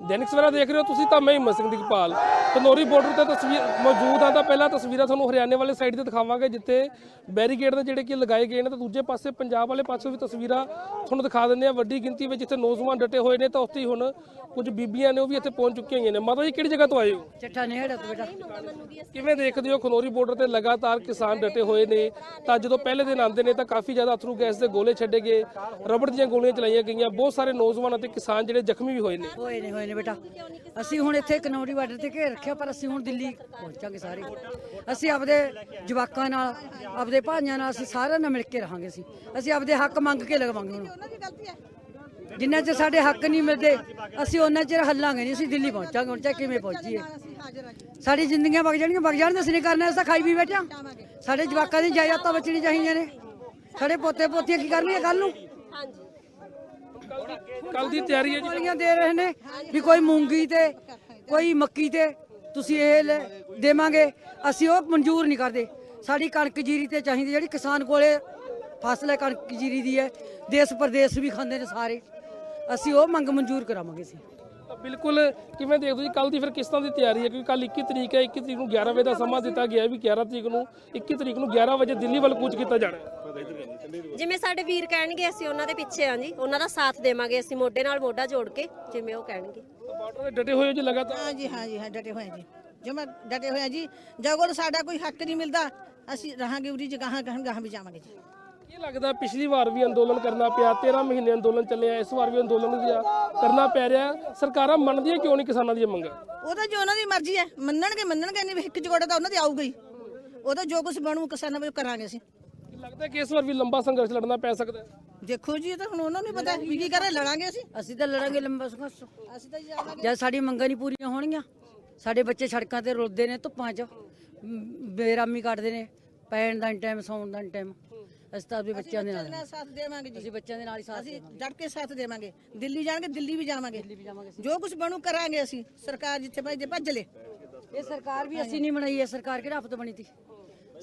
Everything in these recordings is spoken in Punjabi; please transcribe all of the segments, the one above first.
ਦੈਨਿਕ ਸਵੇਰਾ ਦੇਖ ਰਹੇ ਹੋ ਤੁਸੀਂ ਤਾਂ ਮੈਂ ਹਿੰਮਤ ਸਿੰਘ ਦੀਪਾਲ ਕਨੌਰੀ ਬਾਰਡਰ ਤੇ ਤਸਵੀਰ ਮੌਜੂਦ ਹਾਂ ਤਾਂ ਪਹਿਲਾਂ ਤਸਵੀਰਾਂ ਤੁਹਾਨੂੰ ਹਰਿਆਣੇ ਵਾਲੇ ਸਾਈਡ ਤੇ ਦਿਖਾਵਾਂਗੇ ਜਿੱਥੇ ਬੈਰੀਕੇਡ ਦੇ ਜਿਹੜੇ ਕਿ ਲਗਾਏ ਗਏ ਨੇ ਤੇ ਦੂਜੇ ਪਾਸੇ ਪੰਜਾਬ ਵਾਲੇ ਪਾਸੇ ਵੀ ਤਸਵੀਰਾਂ ਤੁਹਾਨੂੰ ਦਿਖਾ ਦਿੰਦੇ ਆ ਵੱਡੀ ਗਿਣਤੀ ਵਿੱਚ ਇੱਥੇ ਨੌਜਵਾਨ ਡਟੇ ਹੋਏ ਨੇ ਤਾਂ ਉੱਥੇ ਹੀ ਹੁਣ ਕੁਝ ਬੀਬੀਆਂ ਨੇ ਉਹ ਵੀ ਇੱਥੇ ਪਹੁੰਚ ਚੁੱਕੀਆਂ ਹੋਈਆਂ ਨੇ। ਮਾਤਾ ਜੀ ਕਿਹੜੀ ਜਗ੍ਹਾ ਤੋਂ ਆਏ ਹੋ? ਚੱਠਾ ਨੇੜਾ ਤੋਂ ਬੇਟਾ। ਕਿਵੇਂ ਦੇਖਦੇ ਹੋ ਖਨੌਰੀ ਬਾਰਡਰ ਤੇ ਲਗਾਤਾਰ ਕਿਸਾਨ ਡਟੇ ਹੋਏ ਨੇ? ਤਾਂ ਜਦੋਂ ਪਹਿਲੇ ਦਿਨ ਆਉਂਦੇ ਨੇ ਤਾਂ ਕਾਫੀ ਜ਼ਿਆਦਾ ਅਥਰੂ ਗੈਸ ਦੇ ਗੋਲੇ ਛੱਡੇ ਗਏ ਰਬੜ ਦੀਆਂ ਗੋਲੀਆਂ ਚਲਾਈਆਂ ਗਈਆਂ। ਬਹੁਤ ਸਾਰੇ ਨੌਜਵਾਨ ਅਤੇ ਕਿਸਾਨ ਜਿਹੜੇ ਜ਼ਖਮੀ ਵੀ ਹੋਏ ਨੇ। ਹੋਏ ਨੇ ਹੋਏ ਨੇ ਬੇਟਾ। ਅਸੀਂ ਹੁਣ ਇੱਥੇ ਕਨੌਰੀ ਬਾਰਡਰ ਤੇ ਘੇਰ ਰੱਖਿਆ, ਪਰ ਅਸੀਂ ਹੁਣ ਦਿੱਲੀ ਪਹੁੰਚਾਂਗੇ ਸਾਰੇ। ਅਸੀਂ ਆਪਦੇ ਜਵਾਕਾਂ ਨਾਲ, ਆਪਦੇ ਭਾਈਆਂ ਨਾਲ ਅਸੀਂ ਸਾਰਿਆਂ ਨਾਲ ਮਿਲ ਕੇ ਰਹਾਂਗੇ ਅਸੀਂ। ਅਸੀਂ ਆਪਦੇ ਹੱਕ ਮੰਗ ਕੇ ਲਗਵਾਂਗੇ ਹੁਣ। ਜਿੰਨਾ ਚਿਰ ਸਾਡੇ ਹੱਕ ਨਹੀਂ ਮਿਲਦੇ, ਅਸੀਂ ਉਹਨਾਂ ਚਿਰ ਹੱਲਾਂਗੇ ਨਹੀਂ, ਅਸੀਂ ਦਿੱਲੀ ਪਹੁੰਚਾਂਗੇ ਹੁਣ, ਚਾਹੇ ਕਿਵੇਂ ਪਹੁੰਚੀਏ। ਸਾਡੀ ਜ਼ਿੰਦਗੀਆਂ ਵਗ ਜਾਣਗੀਆਂ, ਵਗ ਜਾਣ ਅਸੀਂ ਨਹੀਂ ਕਰਨਾ, ਅਸੀਂ ਤਾਂ ਖਾਈ ਵੀ ਬੈਠਾ ਸਾਡੇ ਜਵਾਕਾਂ ਦੀ ਜਾਇਦਾਦਾਂ ਬਚਣੀ ਚਾਹੀਦੀਆਂ ਨੇ। ਸਾਡੇ ਪੋਤੇ ਪੋਤੀਆਂ ਕੀ ਕਰਨਗੀਆਂ ਕੱਲ ਨੂੰ? ਕੱਲ ਦੀ ਤਿਆਰੀ ਹੈ ਜੀ। ਗੋਲੀਆਂ ਦੇ ਰਹੇ ਨੇ ਵੀ ਕੋਈ ਮੂੰਗੀ ਤੇ, ਕੋਈ ਮੱਕੀ ਤੇ, ਤੁਸੀਂ ਇਹ ਲੈ- ਦੇਵਾਂਗੇ। ਅਸੀਂ ਉਹ ਮਨਜ਼ੂਰ ਨਹੀਂ ਕਰਦੇ। ਸਾਡੀ ਕਣਕ ਜੀਰੀ ਤੇ ਚਾਹੀਦੀ ਜਿਹੜੀ ਕਿਸਾਨ ਕੋਲੇ ਫਸਲ ਹੈ, ਕਣਕ ਜੀਰੀ ਦੀ ਹੈ। ਦੇਸ਼ ਪ੍ਰਦੇਸ਼ ਵੀ ਖਾਂਦੇ ਨੇ ਸਾਰੇ। ਅਸੀਂ ਉਹ ਮੰਗ ਮਨਜ਼ੂਰ ਕਰਾਵਾਂਗੇ ਅਸੀਂ। ਬਿਲਕੁਲ ਕਿਵੇਂ ਦੇਖਦੇ ਜੀ? ਕੱਲ ਦੀ ਫਿਰ ਕਿਸ ਤਰ੍ਹਾਂ ਦੀ ਤਿਆਰੀ ਹੈ? ਕਿਉਂਕਿ ਕੱਲ 21 ਤਰੀਕ ਹੈ 21 ਤਰੀਕ ਨੂੰ 11 ਵਜੇ ਦਾ ਸਮਾਂ ਦਿੱਤਾ ਗਿਆ ਹੈ ਵੀ 11 ਤਰੀਕ ਨੂੰ 21 ਤਰੀਕ ਨੂੰ 11 ਵਜੇ ਦਿੱਲੀ ਵੱਲ ਕੂਚ ਕੀਤਾ ਜਾਣਾ ਹੈ। ਜਿਵੇਂ ਸਾਡੇ ਵੀਰ ਕਹਿਣਗੇ ਅਸੀਂ ਉਹਨਾਂ ਦੇ ਪਿੱਛੇ ਹਾਂ ਜੀ। ਉਹਨਾਂ ਦਾ ਸਾਥ ਦੇਵਾਂਗੇ ਅਸੀਂ ਮੋਢੇ ਨਾਲ ਮੋਢਾ ਜੋੜ ਕੇ ਜਿਵੇਂ ਉਹ ਕਹਿਣਗੇ। ਬਾਰਡਰ ਤੇ ਡਟੇ ਹੋਏ ਹੋ ਜੀ ਲਗਾਤਾਰ? ਹਾਂ ਜੀ ਹਾਂ ਜੀ ਹਾਂ ਡਟੇ ਹੋਏ ਹਾਂ ਜੀ। ਜਮਾ ਡਟੇ ਹੋਏ ਹਾਂ ਜੀ ਜਦੋਂ ਸਾਡਾ ਕੋਈ ਹੱਕ ਨਹੀਂ ਮਿਲਦਾ। ਅਸੀਂ ਰਹਾਂਗੇ ਉਰੀ ਜਗਾਹਾਂ ਗਾਹਾਂ ਗਾਹਾਂ ਵੀ ਜਾਵਾਂਗੇ ਜੀ। ਕੀ ਲੱਗਦਾ ਪਿਛਲੀ ਵਾਰ ਵੀ ਅੰਦੋਲਨ ਕਰਨਾ ਪਿਆ 13 ਮਹੀਨੇ ਅੰਦੋਲਨ ਚੱਲਿਆ ਇਸ ਵਾਰ ਵੀ ਅੰਦੋਲਨ ਕਰਨਾ ਪੈ ਰਿਹਾ ਸਰਕਾਰਾਂ ਮੰਨਦੀਆਂ ਕਿਉਂ ਨਹੀਂ ਕਿਸਾਨਾਂ ਦੀਆਂ ਮੰਗਾਂ? ਉਹ ਤਾਂ ਜੋ ਉਹਨਾਂ ਦੀ ਮਰਜ਼ੀ ਹੈ ਮੰਨਣਗੇ ਮੰਨਣਗੇ ਨਹੀਂ ਹਿੱਕ ਜਗੋੜਾ ਤਾਂ ਉਹਨਾਂ ਦੀ ਆਊਗਾ। ਹੀ ਉਹ ਤਾਂ ਜੋ ਕੁਝ ਬਣੂ ਕਿਸਾਨਾਂ ਵਿੱਚ ਕਰਾਂਗੇ ਅਸੀਂ। ਲੱਗਦਾ ਕਿ ਇਸ ਵਾਰ ਵੀ ਲੰਬਾ ਸੰਘਰਸ਼ ਲੜਨਾ ਪੈ ਸਕਦਾ ਹੈ? ਦੇਖੋ ਜੀ ਇਹ ਤਾਂ ਹੁਣ ਉਹਨਾਂ ਨੂੰ ਹੀ ਪਤਾ ਵੀ ਕੀ ਕਰੇ ਲੜਾਂਗੇ ਅਸੀਂ। ਅਸੀਂ ਤਾਂ ਲੜਾਂਗੇ ਲੰਬਾ ਸੰਘਰਸ਼। ਅਸੀਂ ਤਾਂ ਜੀ ਜਾਵਾਂਗੇ ਜਦ ਸਾਡੀ ਮੰਗਾਂ ਨਹੀਂ ਪੂਰੀਆਂ ਹੋਣਗੀਆਂ ਸਾਡੇ ਬੱਚੇ ਸੜਕਾਂ ਤੇ ਰੁਲਦੇ ਨੇ ਧੁੱਪਾਂ 'ਚ ਬੇਰਾਮੀ ਕੱਢਦੇ ਨੇ ਪੈਣ ਦਾ ਟਾਈਮ ਸੌਣ ਦਾ ਟਾਈਮ ਅਸੀਂ ਤਾਂ ਆਪਣੇ ਬੱਚਿਆਂ ਦੇ ਨਾਲ ਸਾਥ ਦੇਵਾਂਗੇ ਜੀ। ਅਸੀਂ ਬੱਚਿਆਂ ਦੇ ਨਾਲ ਹੀ ਸਾਥ ਅਸੀਂ ਡਟ ਕੇ ਸਾਥ ਦੇਵਾਂਗੇ। ਦਿੱਲੀ ਜਾਣਗੇ ਦਿੱਲੀ ਵੀ ਜਾਵਾਂਗੇ। ਵੀ ਜਾਵਾਂਗੇ ਜੋ ਕੁਝ ਬਣੂ ਕਰਾਂਗੇ ਅਸੀਂ। ਸਰਕਾਰ ਜਿੱਥੇ ਭੱਜੇ ਭੱਜ ਲੈ। ਇਹ ਸਰਕਾਰ ਵੀ ਅਸੀਂ ਨਹੀਂ ਬਣਾਈ ਇਹ ਸਰਕਾਰ ਕਿਹੜਾ ਆਫਤ ਬਣੀ ਤੀ?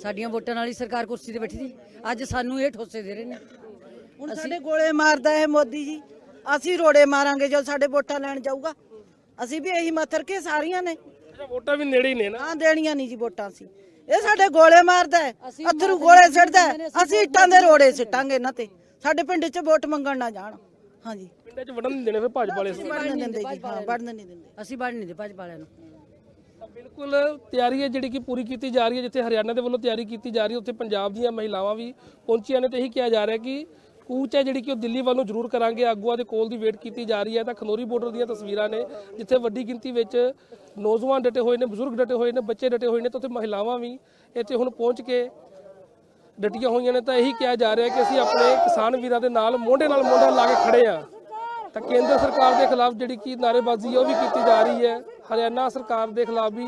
ਸਾਡੀਆਂ ਵੋਟਾਂ ਨਾਲ ਹੀ ਸਰਕਾਰ ਕੁਰਸੀ ਤੇ ਬੈਠੀ ਸੀ ਅੱਜ ਸਾਨੂੰ ਇਹ ਠੋਸੇ ਦੇ ਰਹੇ ਨੇ। ਹੁਣ ਸਾਡੇ ਗੋਲੇ ਮਾਰਦਾ ਹੈ ਮੋਦੀ ਜੀ। ਅਸੀਂ ਰੋੜੇ ਮਾਰਾਂਗੇ ਜਦੋਂ ਸਾਡੇ ਵੋਟਾਂ ਲੈਣ ਜਾਊਗਾ। ਅਸੀਂ ਵੀ ਇਹੀ ਮੱਥਰ ਕੇ ਸਾਰੀਆਂ ਨੇ। ਵੋਟਾਂ ਵੀ ਨੇੜੇ ਹੀ ਨੇ ਨਾ। ਨਾ ਦੇਣੀਆਂ ਨਹੀਂ ਜੀ ਵੋਟਾਂ ਅਸੀਂ। ਇਹ ਸਾਡੇ ਗੋਲੇ ਮਾਰਦਾ ਹੈ ਅਥਰੂ ਗੋਲੇ ਸਿੱਟਦਾ ਹੈ। ਅਸੀਂ ਇੱਟਾਂ ਦੇ ਰੋੜੇ ਸਿੱਟਾਂਗੇ ਇਹਨਾਂ ਤੇ। ਸਾਡੇ ਪਿੰਡ 'ਚ ਵੋਟ ਮੰਗਣ ਨਾ ਜਾਣ। ਹਾਂਜੀ। ਪਿੰਡਾਂ 'ਚ ਵੜਨ ਨਹੀਂ ਦੇਣੇ ਫਿਰ ਭਾਜਪਾ ਵਾਲੇ। ਵੜਨ ਦਿੰਦੇ ਜੀ। ਹਾਂ ਵੜਨ ਨਹੀਂ ਦਿੰਦੇ। ਅਸੀਂ ਵੜ ਨਹੀਂ ਦੇ ਭਾਜਪਾ ਵਾਲਿਆਂ ਨੂੰ। ਤਾਂ ਬਿਲਕੁਲ ਤਿਆਰੀ ਹੈ ਜਿਹੜੀ ਕਿ ਪੂਰੀ ਕੀਤੀ ਜਾ ਰਹੀ ਹੈ ਜਿੱਥੇ ਹਰਿਆਣਾ ਦੇ ਵੱਲੋਂ ਤਿਆਰੀ ਕੀਤੀ ਜਾ ਰਹੀ ਹੈ ਉੱਥੇ ਪੰਜਾਬ ਦੀਆਂ ਮਹਿਲਾਵਾਂ ਵੀ ਪਹੁੰਚੀਆਂ ਨੇ ਤੇ ਇਹੀ ਕਿਹਾ ਜਾ ਰਿਹਾ ਕਿ ਕੂਚ ਹੈ ਜਿਹੜੀ ਕਿ ਉਹ ਦਿੱਲੀ ਵੱਲ ਨੂੰ ਜ਼ਰੂਰ ਕਰਾਂਗੇ। ਆਗੂਆਂ ਦੇ ਕੋਲ ਦੀ ਵੇਟ ਕੀਤੀ ਜਾ ਰਹੀ ਹੈ। ਤਾਂ ਖਨੋਰੀ ਬਾਰਡਰ ਦੀਆਂ ਤਸਵੀਰਾਂ ਨੇ, ਜਿੱਥੇ ਵੱਡੀ ਗਿਣਤੀ ਵਿੱਚ ਨੌਜਵਾਨ ਡਟੇ ਹੋਏ ਨੇ, ਬਜ਼ੁਰਗ ਡਟੇ ਹੋਏ ਨੇ, ਬੱਚੇ ਡਟੇ ਹੋਏ ਨੇ, ਤੇ ਉੱਥੇ ਮਹਿਲਾਵਾਂ ਵੀ ਇੱਥੇ ਹੁਣ ਪਹੁੰਚ ਕੇ ਡਟੀਆਂ ਹੋਈਆਂ ਨੇ। ਤਾਂ ਇਹੀ ਕਿਹਾ ਜਾ ਰਿਹਾ ਕਿ ਅਸੀਂ ਆਪਣੇ ਕਿਸਾਨ ਵੀਰਾਂ ਦੇ ਨਾਲ, ਮੋਢੇ ਨਾਲ ਮੋਢਾ ਲਾ ਕੇ ਖੜੇ ਆ ਤਾਂ ਕੇਂਦਰ ਸਰਕਾਰ ਦੇ ਖਿਲਾਫ ਜਿਹੜੀ ਕਿ ਨਾਰੇਬਾਜ਼ੀ ਹੈ, ਉਹ ਵੀ ਕੀਤੀ ਜਾ ਰਹੀ ਹੈ। ਹਰਿਆਣਾ ਸਰਕਾਰ ਦੇ ਖਿਲਾਫ ਵੀ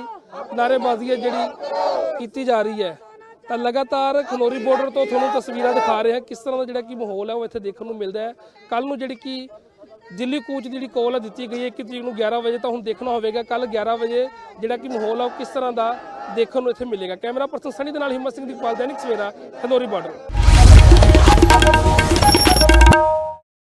ਨਾਰੇਬਾਜ਼ੀ ਹੈ ਜਿਹੜੀ ਕੀਤੀ ਜਾ ਰਹੀ ਹੈ। ਤਾਂ ਲਗਾਤਾਰ ਖਨੋਰੀ ਬਾਰਡਰ ਤੋਂ ਤੁਹਾਨੂੰ ਤਸਵੀਰਾਂ ਦਿਖਾ ਰਹੇ ਹਾਂ ਕਿਸ ਤਰ੍ਹਾਂ ਦਾ ਜਿਹੜਾ ਕਿ ਮਾਹੌਲ ਹੈ ਉਹ ਇੱਥੇ ਦੇਖਣ ਨੂੰ ਮਿਲਦਾ ਹੈ। ਕੱਲ ਨੂੰ ਜਿਹੜੀ ਕਿ ਦਿੱਲੀ ਕੂਚ ਦੀ ਜਿਹੜੀ ਕੋਲ ਹੈ ਦਿੱਤੀ ਗਈ ਹੈ ਕਿ ਤਰੀਕ ਨੂੰ 11 ਵਜੇ ਤਾਂ ਹੁਣ ਦੇਖਣਾ ਹੋਵੇਗਾ। ਕੱਲ 11 ਵਜੇ ਜਿਹੜਾ ਕਿ ਮਾਹੌਲ ਹੈ ਉਹ ਕਿਸ ਤਰ੍ਹਾਂ ਦਾ ਦੇਖਣ ਨੂੰ ਇੱਥੇ ਮਿਲੇਗਾ। ਕੈਮਰਾ ਪਰਸਨ ਸਨੀ ਦੇ ਨਾਲ ਹਿੰਮਤ ਸਿੰਘ ਦੀ ਪਾਲ ਦੈਨਿਕ ਸਵੇਰਾ ਖਨੋਰੀ ਬਾਰਡਰ